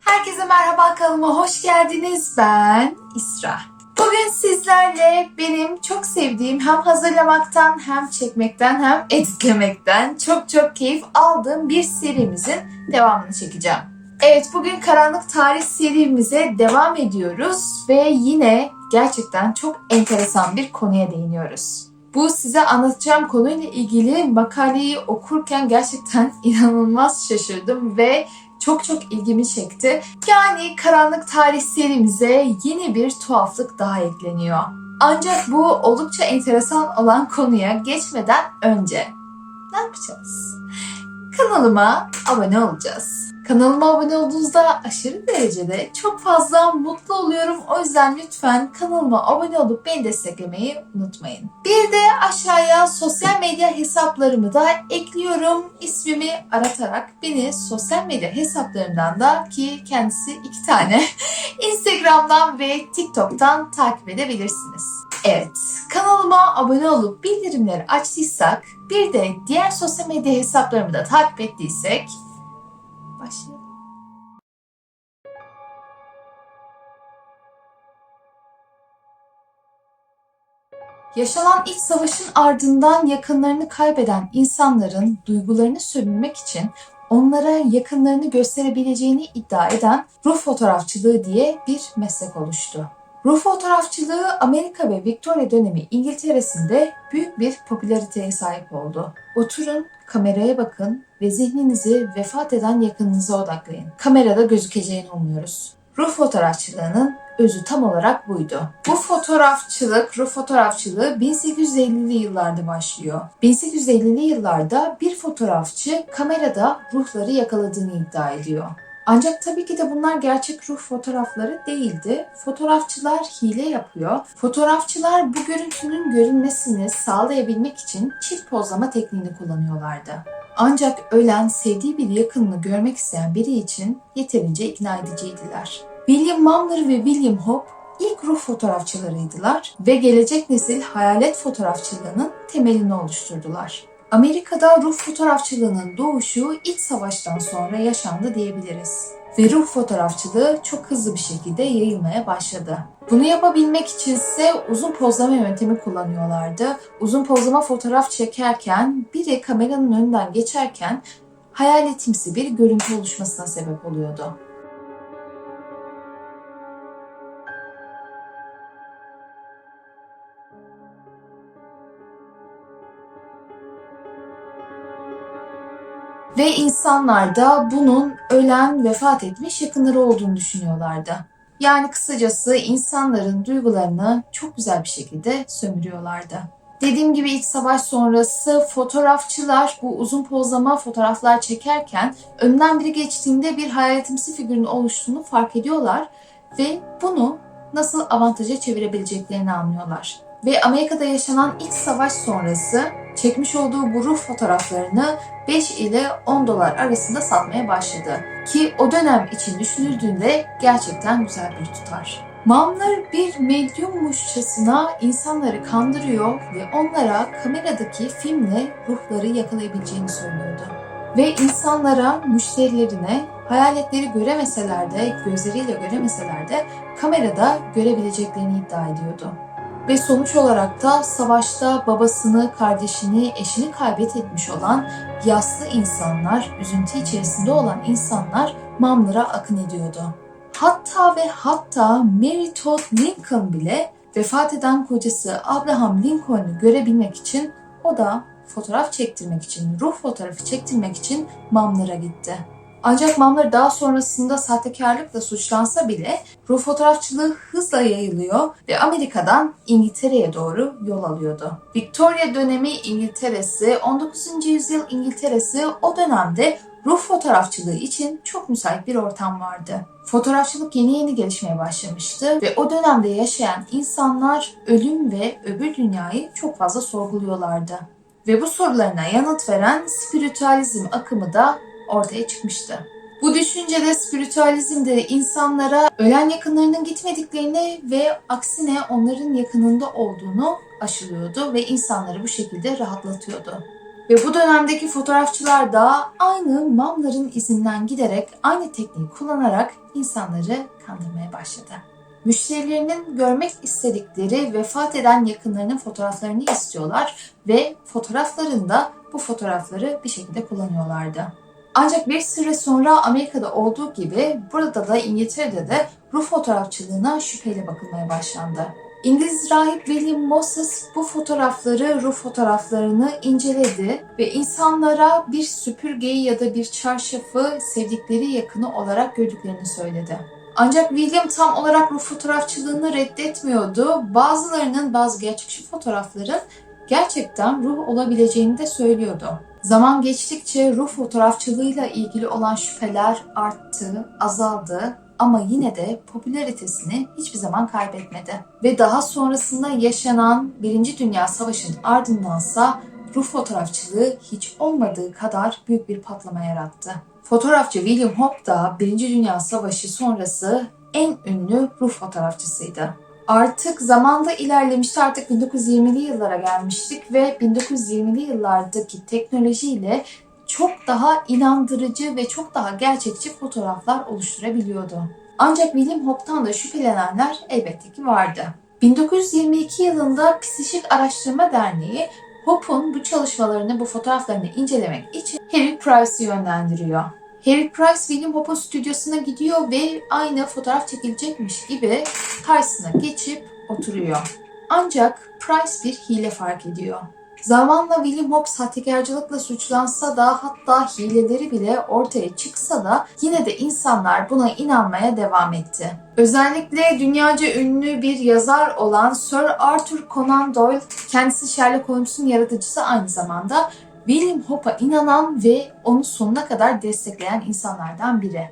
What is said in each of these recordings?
Herkese merhaba kanalıma hoş geldiniz. Ben İsra. Bugün sizlerle benim çok sevdiğim hem hazırlamaktan hem çekmekten hem editlemekten çok çok keyif aldığım bir serimizin devamını çekeceğim. Evet bugün Karanlık Tarih serimize devam ediyoruz ve yine gerçekten çok enteresan bir konuya değiniyoruz. Bu size anlatacağım konuyla ilgili makaleyi okurken gerçekten inanılmaz şaşırdım ve çok çok ilgimi çekti. Yani Karanlık Tarih serimize yeni bir tuhaflık daha ekleniyor. Ancak bu oldukça enteresan olan konuya geçmeden önce ne yapacağız? Kanalıma abone olacağız. Kanalıma abone olduğunuzda aşırı derecede çok fazla mutlu oluyorum. O yüzden lütfen kanalıma abone olup beni desteklemeyi unutmayın. Bir de aşağıya sosyal medya hesaplarımı da ekliyorum. İsmimi aratarak beni sosyal medya hesaplarımdan da ki kendisi iki tane Instagram'dan ve TikTok'tan takip edebilirsiniz. Evet, kanalıma abone olup bildirimleri açtıysak, bir de diğer sosyal medya hesaplarımı da takip ettiysek, başlayalım. Yaşanan iç savaşın ardından yakınlarını kaybeden insanların duygularını sömürmek için onlara yakınlarını gösterebileceğini iddia eden ruh fotoğrafçılığı diye bir meslek oluştu. Ruh fotoğrafçılığı Amerika ve Victoria dönemi İngiltere'sinde büyük bir popülariteye sahip oldu. Oturun, kameraya bakın ve zihninizi vefat eden yakınınıza odaklayın. Kamerada gözükeceğini umuyoruz. Ruh fotoğrafçılığının özü tam olarak buydu. Bu fotoğrafçılık, ruh fotoğrafçılığı 1850'li yıllarda başlıyor. 1850'li yıllarda bir fotoğrafçı kamerada ruhları yakaladığını iddia ediyor. Ancak tabii ki de bunlar gerçek ruh fotoğrafları değildi. Fotoğrafçılar hile yapıyor. Fotoğrafçılar bu görüntünün görünmesini sağlayabilmek için çift pozlama tekniğini kullanıyorlardı. Ancak ölen sevdiği bir yakınını görmek isteyen biri için yeterince ikna ediciydiler. William Mumler ve William Hope ilk ruh fotoğrafçılarıydılar ve gelecek nesil hayalet fotoğrafçılığının temelini oluşturdular. Amerika'da ruh fotoğrafçılığının doğuşu iç savaştan sonra yaşandı diyebiliriz. Ve ruh fotoğrafçılığı çok hızlı bir şekilde yayılmaya başladı. Bunu yapabilmek için ise uzun pozlama yöntemi kullanıyorlardı. Uzun pozlama fotoğraf çekerken biri kameranın önünden geçerken hayaletimsi bir görüntü oluşmasına sebep oluyordu. Ve insanlar da bunun ölen, vefat etmiş yakınları olduğunu düşünüyorlardı. Yani kısacası insanların duygularını çok güzel bir şekilde sömürüyorlardı. Dediğim gibi iç savaş sonrası fotoğrafçılar bu uzun pozlama fotoğraflar çekerken önünden biri geçtiğinde bir hayaletimsi figürün oluştuğunu fark ediyorlar ve bunu nasıl avantaja çevirebileceklerini anlıyorlar. Ve Amerika'da yaşanan iç savaş sonrası çekmiş olduğu bu ruh fotoğraflarını 5 ile 10 dolar arasında satmaya başladı. Ki o dönem için düşünüldüğünde gerçekten güzel bir tutar. Mumler bir medyummuşçasına insanları kandırıyor ve onlara kameradaki filmle ruhları yakalayabileceğini söylüyordu. Ve insanlara, müşterilerine hayaletleri göremeseler de, gözleriyle göremeseler de kamerada görebileceklerini iddia ediyordu. Ve sonuç olarak da savaşta babasını, kardeşini, eşini kaybetmiş olan yaslı insanlar, üzüntü içerisinde olan insanlar Mumler'a akın ediyordu. Hatta ve hatta Mary Todd Lincoln bile vefat eden kocası Abraham Lincoln'u görebilmek için o da fotoğraf çektirmek için, ruh fotoğrafı çektirmek için Mumler'a gitti. Ancak Mumler daha sonrasında sahtekarlıkla suçlansa bile ruh fotoğrafçılığı hızla yayılıyor ve Amerika'dan İngiltere'ye doğru yol alıyordu. Victoria dönemi İngiltere'si, 19. yüzyıl İngiltere'si o dönemde ruh fotoğrafçılığı için çok müsait bir ortam vardı. Fotoğrafçılık yeni yeni gelişmeye başlamıştı ve o dönemde yaşayan insanlar ölüm ve öbür dünyayı çok fazla sorguluyorlardı. Ve bu sorularına yanıt veren spiritüalizm akımı da ortaya çıkmıştı. Bu düşüncede spiritüalizmde insanlara ölen yakınlarının gitmediklerini ve aksine onların yakınında olduğunu aşılıyordu ve insanları bu şekilde rahatlatıyordu. Ve bu dönemdeki fotoğrafçılar da aynı mamların izinden giderek aynı tekniği kullanarak insanları kandırmaya başladı. Müşterilerinin görmek istedikleri vefat eden yakınlarının fotoğraflarını istiyorlar ve fotoğraflarında bu fotoğrafları bir şekilde kullanıyorlardı. Ancak bir süre sonra Amerika'da olduğu gibi burada da İngiltere'de de ruh fotoğrafçılığına şüpheyle bakılmaya başlandı. İngiliz rahip William Moses bu fotoğrafları, ruh fotoğraflarını inceledi ve insanlara bir süpürgeyi ya da bir çarşafı sevdikleri yakını olarak gördüklerini söyledi. Ancak William tam olarak ruh fotoğrafçılığını reddetmiyordu. Bazılarının bazı gerçekçi fotoğrafların gerçekten ruh olabileceğini de söylüyordu. Zaman geçtikçe ruh fotoğrafçılığıyla ilgili olan şüpheler arttı, azaldı ama yine de popülaritesini hiçbir zaman kaybetmedi. Ve daha sonrasında yaşanan Birinci Dünya Savaşı'nın ardındansa ruh fotoğrafçılığı hiç olmadığı kadar büyük bir patlama yarattı. Fotoğrafçı William Hope da Birinci Dünya Savaşı sonrası en ünlü ruh fotoğrafçısıydı. Artık zamanda ilerlemişti. Artık 1920'li yıllara gelmiştik ve 1920'li yıllardaki teknolojiyle çok daha inandırıcı ve çok daha gerçekçi fotoğraflar oluşturabiliyordu. Ancak William Hope'tan da şüphelenenler elbette ki vardı. 1922 yılında Psikik Araştırma Derneği Hope'un bu çalışmalarını, bu fotoğraflarını incelemek için Harry Price'ı yönlendiriyor. Harry Price William Hope'un stüdyosuna gidiyor ve aynı fotoğraf çekilecekmiş gibi karşısına geçip oturuyor. Ancak Price bir hile fark ediyor. Zamanla William Hope sahtekarcılıkla suçlansa da hatta hileleri bile ortaya çıksa da yine de insanlar buna inanmaya devam etti. Özellikle dünyaca ünlü bir yazar olan Sir Arthur Conan Doyle, kendisi Sherlock Holmes'un yaratıcısı aynı zamanda William Hope'a inanan ve onu sonuna kadar destekleyen insanlardan biri.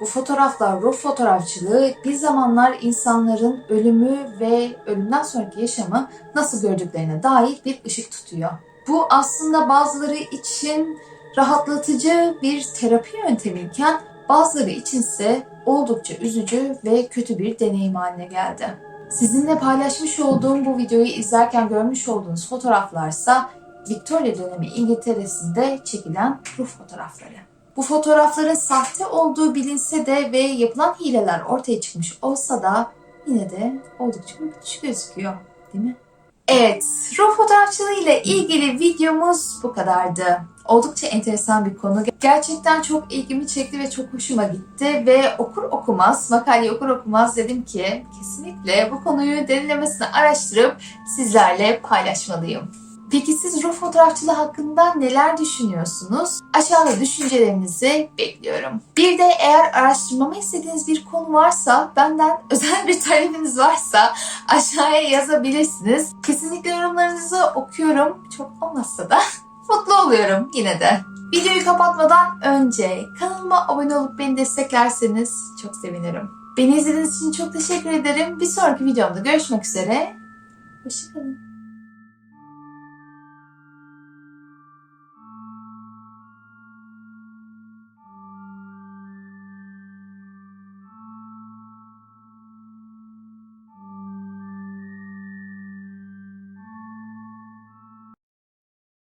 Bu fotoğraflar, ruh fotoğrafçılığı bir zamanlar insanların ölümü ve ölümden sonraki yaşamı nasıl gördüklerine dair bir ışık tutuyor. Bu aslında bazıları için rahatlatıcı bir terapi yöntemiyken bazıları içinse oldukça üzücü ve kötü bir deneyim haline geldi. Sizinle paylaşmış olduğum bu videoyu izlerken görmüş olduğunuz fotoğraflarsa Victoria dönemi İngiltere'sinde çekilen ruh fotoğrafları. Bu fotoğrafların sahte olduğu bilinse de ve yapılan hileler ortaya çıkmış olsa da yine de oldukça ürkütücü gözüküyor değil mi? Evet, ruh fotoğrafçılığı ile ilgili videomuz bu kadardı. Oldukça enteresan bir konu. Gerçekten çok ilgimi çekti ve çok hoşuma gitti ve okur okumaz, makaleyi okur okumaz dedim ki kesinlikle bu konuyu derinlemesine araştırıp sizlerle paylaşmalıyım. Peki siz ruh fotoğrafçılığı hakkında neler düşünüyorsunuz? Aşağıda düşüncelerinizi bekliyorum. Bir de eğer araştırmamı istediğiniz bir konu varsa, benden özel bir talebiniz varsa aşağıya yazabilirsiniz. Kesinlikle yorumlarınızı okuyorum. Çok olmazsa da mutlu oluyorum yine de. Videoyu kapatmadan önce kanalıma abone olup beni desteklerseniz çok sevinirim. Beni izlediğiniz için çok teşekkür ederim. Bir sonraki videomda görüşmek üzere. Hoşçakalın.